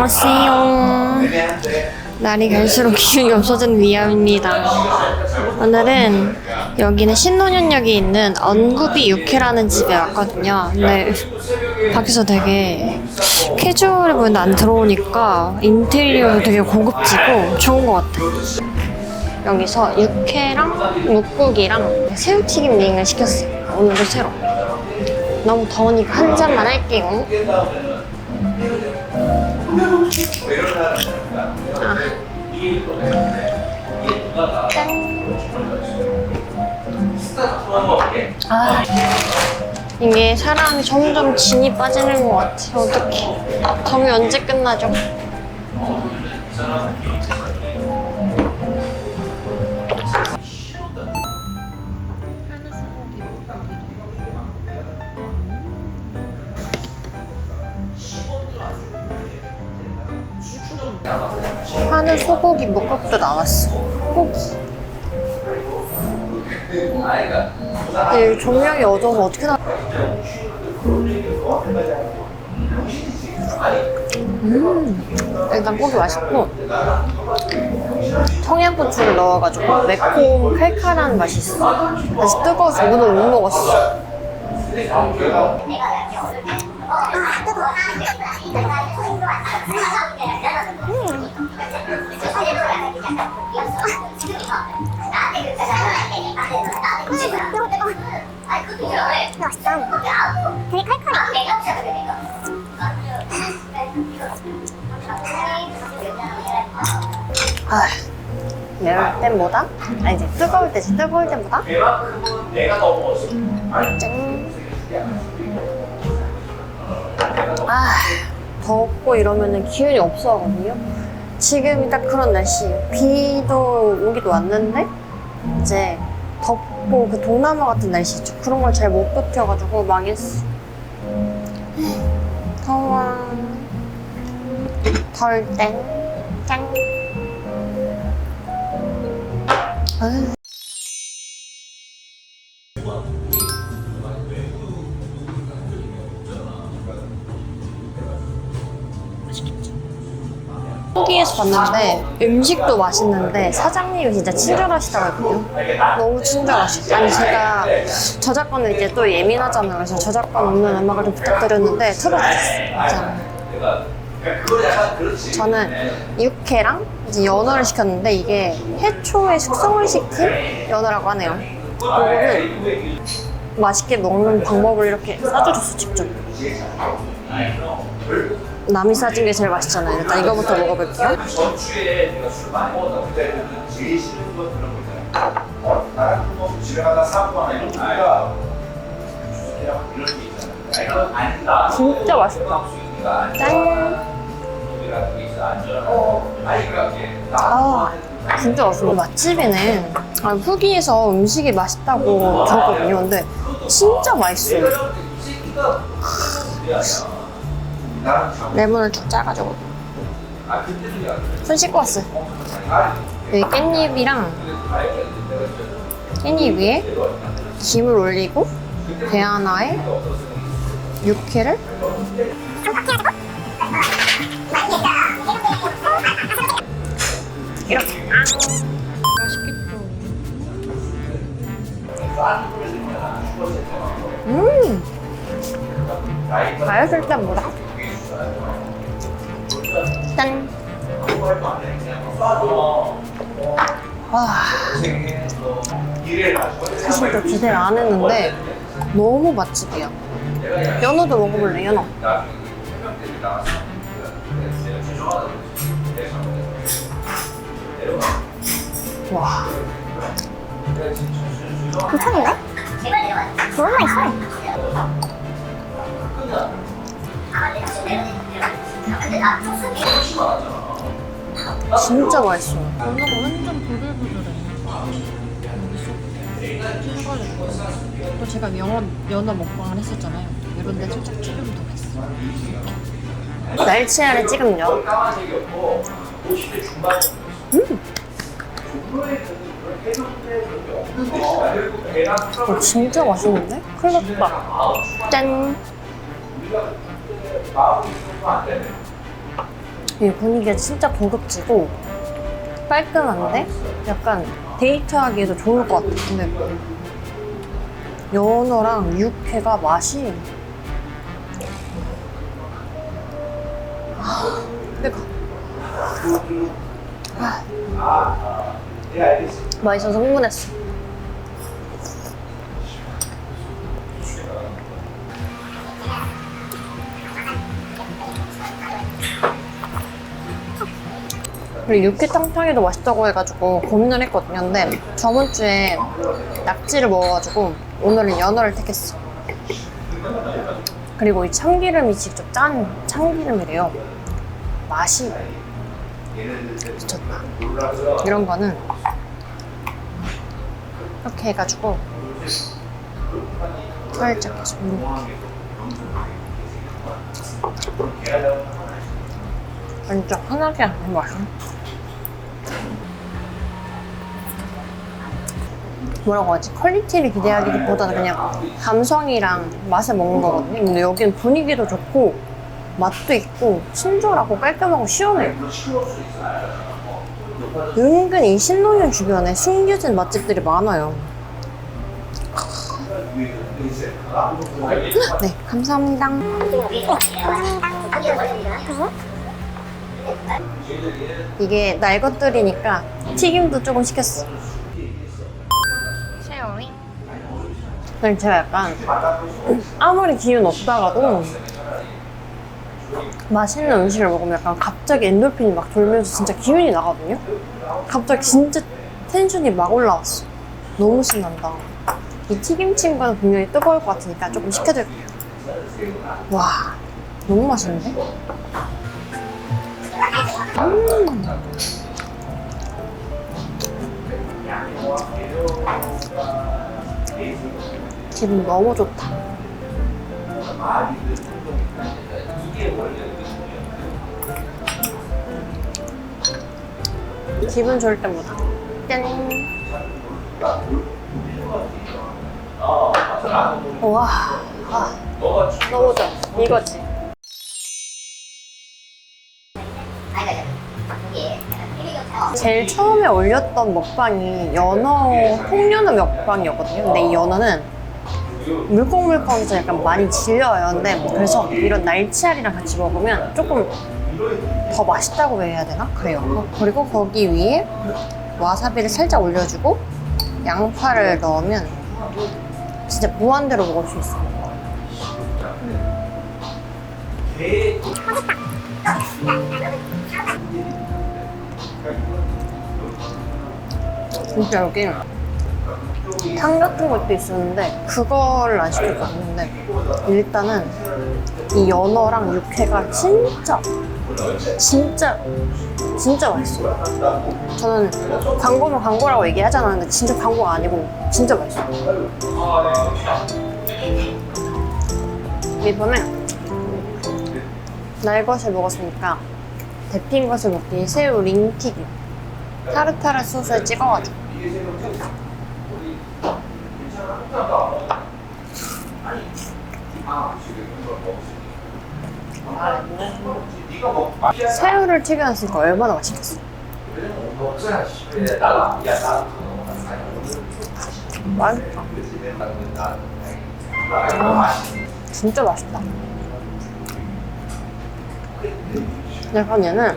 안녕하세요. 날이 갈수록 기운이 없어지는 위암입니다. 오늘은 여기는 신논현역에 있는 언구비 육회라는 집에 왔거든요. 근데 밖에서 되게 캐주얼해 보이는데 안 들어오니까 인테리어도 되게 고급지고 좋은 것 같아. 여기서 육회랑 묵국이랑 새우튀김 링을 시켰어요. 오늘도 새로. 너무 더우니까 한 잔만 할게요. 아, 이게 사람이 점점 진이 빠지는 것 같아. 어떡해. 더위 언제 끝나죠? 하늘 소고기 묵국도 나왔어. 고기. 근데 이 조명이 어두워서 어떻게 나? 음, 일단 고기 맛있고 청양고추를 넣어가지고 매콤 칼칼한 맛이 있어. 아직 뜨거워서 오늘 못 먹었어. 맛있어. 되게 칼칼해. 아, 매울 땐 뭐다? 아니지 뜨거울 때지 뜨거울 땐 뭐다? 내가. 짠. 아, 덥고 이러면은 기운이 없어가거든요. 지금이 딱 그런 날씨예요. 비도 오기도 왔는데 이제 덥고 그 동남아 같은 날씨 있죠. 그런 걸 잘 못 버텨가지고 망했어. 더워. 더울 땐 짠. 아유. 후기에서 봤는데 음식도 맛있는데 사장님이 진짜 친절하시더라고요. 너무 친절하시고 아니 제가 저작권을 이제 또 예민하잖아요. 그래서 저작권 없는 음악을 좀 부탁드렸는데 틀어주셨어요. 그렇지. 저는 육회랑 이제 연어를 시켰는데 이게 해초에 숙성을 시킨 연어라고 하네요. 그거는 맛있게 먹는 방법을 이렇게 싸줘줬어 직접. 남이 싸준 게 제일 맛있잖아요. 일단 이거부터 먹어볼게요. 진짜 맛있다. 짠. 아, 진짜 맛있어. 맛집이네. 아, 후기에서 음식이 맛있다고 들었거든요. 근데 진짜 맛있어요. 레몬을 쭉 짜가지고. 손 씻고 왔어요. 여기 깻잎이랑 깻잎 위에 김을 올리고 배 하나에 육회를 이렇게. 맛있겠다. 음. 맛있을 땐 뭐다? 짠. 와, 사실 또 기대를 안 했는데 너무 맛집이야. 연어도 먹어볼래, 연어. 와, 괜찮은데? 너무 맛있어. 진짜 맛있어. 연어가 완전 부들부들해. 또 제가 영어, 연어 먹방을 했었잖아요. 이런 데 살짝 출연도 했어. 날치알에 찍으면요. 까만색이 없고 50대 중반 음. 어, 진짜 맛있는데? 클럽밥. 짠. 이 분위기가 진짜 고급지고 깔끔한데 약간 데이트하기에도 좋을 것 같아. 근데 연어랑 육회가 맛이 아, 뜨거. 아. 맛있어서 흥분했어. 그리고 육회탕탕이도 맛있다고 해가지고 고민을 했거든요. 근데 저번 주에 낙지를 먹어가지고 오늘은 연어를 택했어. 그리고 이 참기름이 직접 짠 참기름이래요. 맛이 미쳤다. 이런 거는 이렇게 해가지고 살짝 계속 이렇게 완전 환하게 하는 맛이 뭐라고 하지? 퀄리티를 기대하기보다는 그냥 감성이랑 맛을 먹는 거거든요 근데 여기는 분위기도 좋고 맛도 있고 친절하고 깔끔하고 시원해요 은근 이 신논현 주변에 숨겨진 맛집들이 많아요 네 감사합니다 이게 날 것들이니까 튀김도 조금 시켰어. 근데 제가 약간 아무리 기운 없다가도 맛있는 음식을 먹으면 약간 갑자기 엔돌핀이 막 돌면서 진짜 기운이 나거든요. 갑자기 진짜 텐션이 막 올라왔어. 너무 신난다. 이 튀김 친구는 분명히 뜨거울 것 같으니까 조금 시켜줄게요. 와, 너무 맛있는데? 기분 너무 좋다. 기분 좋을 때보다. 짠. 와, 아, 너무 좋아. 이거지. 제일 처음에 올렸던 먹방이 연어 홍연어 먹방이었거든요. 근데 이 연어는 물컹물컹해서 약간 많이 질려요. 근데 그래서 이런 날치알이랑 같이 먹으면 조금 더 맛있다고 해야 되나? 그래요. 어, 그리고 거기 위에 와사비를 살짝 올려주고 양파를 넣으면 진짜 무한대로 먹을 수 있어요. 진짜 여기 탕 같은 것도 있었는데 그거를 안 시켰거든요. 일단은 이 연어랑 육회가 진짜 진짜 진짜 맛있어요. 저는 광고면 광고라고 얘기하잖아요. 근데 진짜 광고가 아니고 진짜 맛있어요. 이번에 날 것을 먹었으니까 데핀 것을 먹기 새우 링튀김 타르타르 소스에 찍어가지고 새우를 튀겨놨으니까 얼마나 맛있겠어. 맛있다 아, 진짜 맛있다. 약간 얘는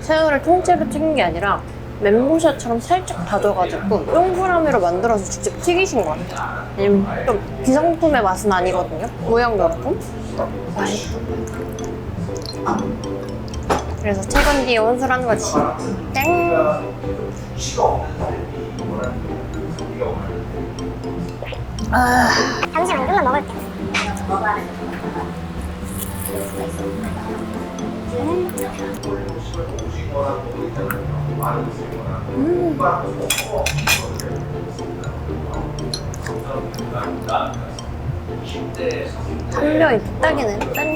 새우를 통째로 튀긴 게 아니라 멘보샤처럼 살짝 다져가지고 동그라미로 만들어서 직접 튀기신 것 같아요. 왜냐면 좀 기성품의 맛은 아니거든요. 모양 그렇고. 그래서 퇴근 뒤에 혼술하는 거지. 땡! 아, 잠시만 이것만 먹을게. 한명이 뚝딱이네. 짠!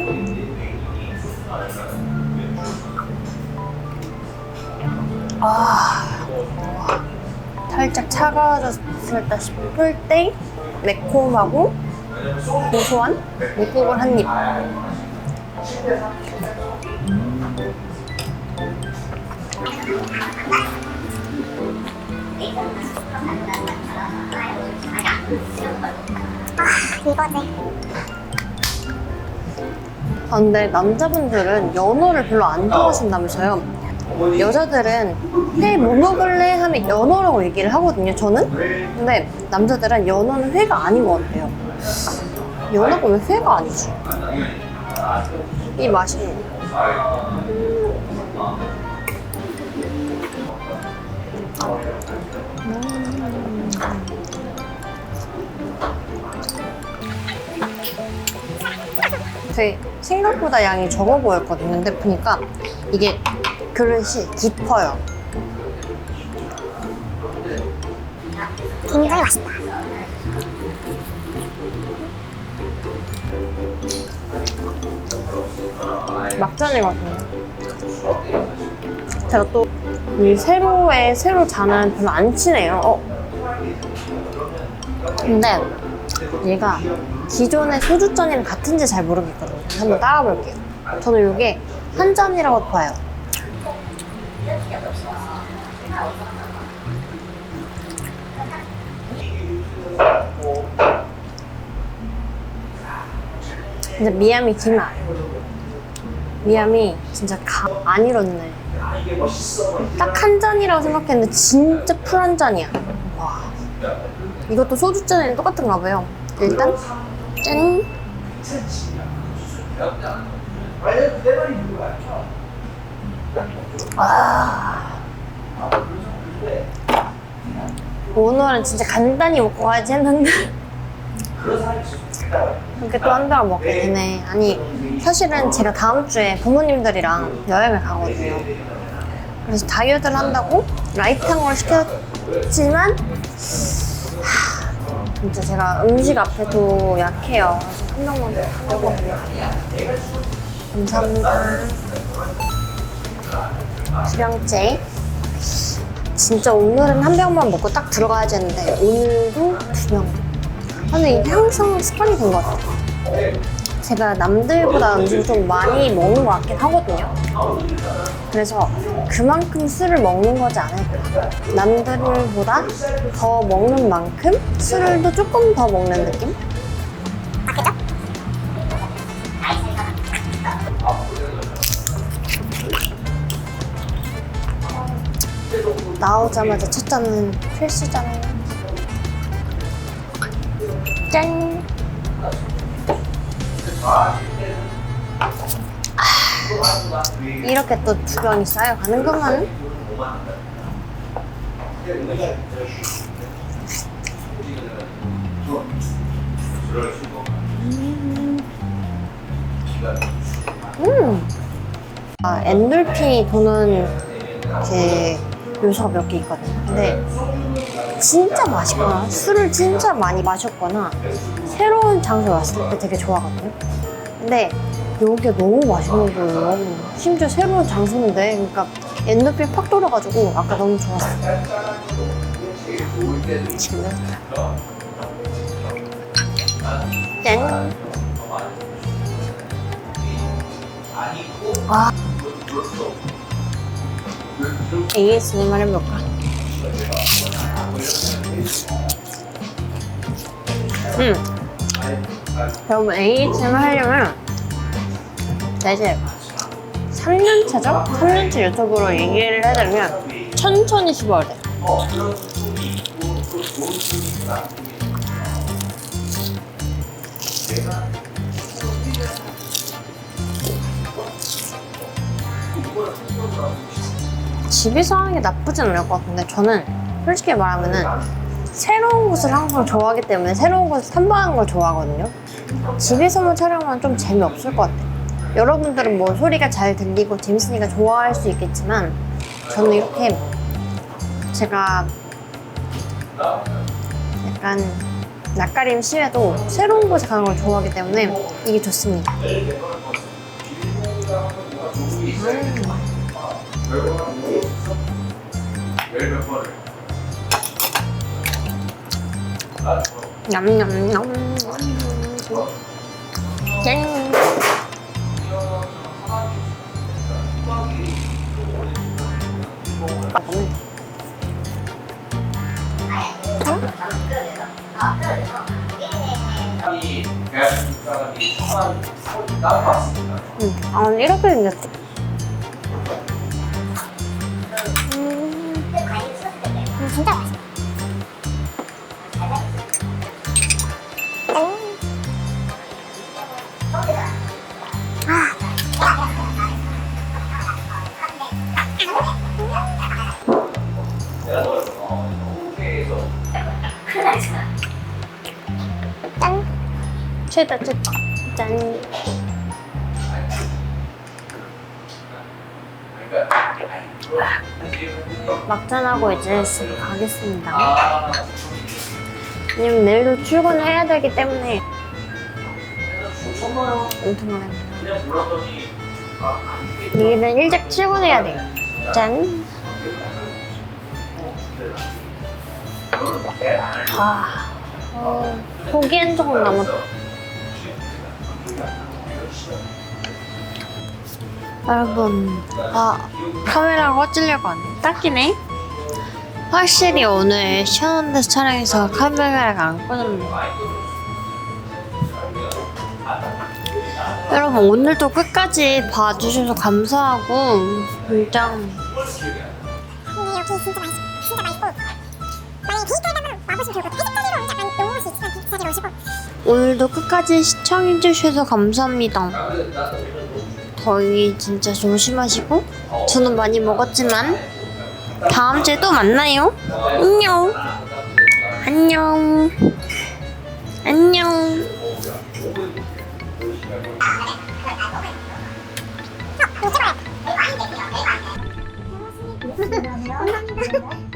아, 살짝 차가워졌을까 싶을 때 매콤하고 고소한 묵국을 한 입. 이거지. 아, 근데 남자분들은 연어를 별로 안 좋아하신다면서요. 여자들은 회 뭐 먹을래 하면 연어라고 얘기를 하거든요, 저는. 근데 남자들은 연어는 회가 아닌 것 같아요. 연어가 왜 회가 아니지? 이 맛이 되게 생각보다 양이 적어 보였거든요. 근데 보니까 이게 그릇이 깊어요. 굉장히 맛있다. 막잔이거든요. 제가 또 이 세로에 세로 잔은 별로 안 친해요. 어. 근데 얘가 기존의 소주잔이랑 같은지 잘 모르겠거든요. 한번 따라 볼게요. 저는 이게 한 잔이라고 봐요. 근데 미암이 기마. 미암이 진짜 가, 안 잃었네. 딱 한 잔이라고 생각했는데 진짜 풀 한 잔이야. 와. 이것도 소주잔이랑 똑같은가 봐요. 일단 짠. 아. 오늘은 진짜 간단히 먹고 가야지 했는데 이렇게 또 한 병을 먹게 되네. 아니 사실은 제가 다음 주에 부모님들이랑 여행을 가거든요. 그래서 다이어트를 한다고 라이트한 걸 시켰지만 하, 진짜 제가 음식 앞에도 약해요. 그래서 한 병만 더 먹거든요. 감사합니다. 두 병째. 진짜 오늘은 한 병만 먹고 딱 들어가야지 했는데 오늘도 두 병. 근데 이게 항상 습관이 된 것 같아요. 제가 남들보다 음식을 좀 많이 먹는 것 같긴 하거든요. 그래서 그만큼 술을 먹는 거지 않을까. 남들보다 더 먹는 만큼 술을 또 조금 더 먹는 느낌? 아? 나오자마자 첫 잔은 필수잖아요. 짠! 아, 이렇게 또두 병이 쌓여가는구만. 음. 아, 엔돌핀이 도는 그 요소가 몇 개 있거든요. 근데 진짜 맛있거나 술을 진짜 많이 마셨거나 새로운 장소에 왔을 때 되게 좋아하거든요. 근데 여기가 너무 맛있는 거예요. 심지어 새로운 장소인데, 그러니까 엔돌핀 팍 돌아가지고 아까 너무 좋았어요. 지금 짠. 아. ASMR 해볼까? 음. 여러분 ASMR 하려면 나 이제 3년차죠? 3년차 유튜브로 얘기를 해드리면 천천히 씹어야 돼. 집에서 하는 게 나쁘진 않을 것 같은데 저는 솔직히 말하면은 새로운 곳을 항상 좋아하기 때문에 새로운 곳을 탐방하는 걸 좋아하거든요. 집에서만 촬영하면 좀 재미없을 것 같아요. 여러분들은 뭐 소리가 잘 들리고 재밌으니까 좋아할 수 있겠지만 저는 이렇게 제가 약간 낯가림 심해도 새로운 곳에 가는 걸 좋아하기 때문에 이게 좋습니다. 아, 냠냠냠. 짠. 사람 응. 아, 이렇게 생겼지. 최다 최다. 짠. 막잔하고 이제 집에 가겠습니다. 아, 왜냐면 내일도 출근해야 되기 때문에 불렀더니 아, 내일은 일찍 출근해야 돼요. 짠. 아, 어, 고기엔 조금 남았다. 여러분, 아, 카메라가 꺼지려고 하네. 딱이네. 확실히 오늘 시원한 데서 촬영해서 카메라가 안 꺼졌네. 여러분, 오늘도 끝까지 봐주셔서 감사하고, 진짜. 진짜 맛있고. 만약에 데이트하다가 와보시면 좋을 것 같아요. 해적거리로 약간 너무 시간 비싸게 오시고. 오늘도 끝까지 시청해주셔서 감사합니다. 더위 진짜 조심하시고, 저는 많이 먹었지만, 다음 주에 또 만나요. 안녕. 안녕. 안녕. 찍어요.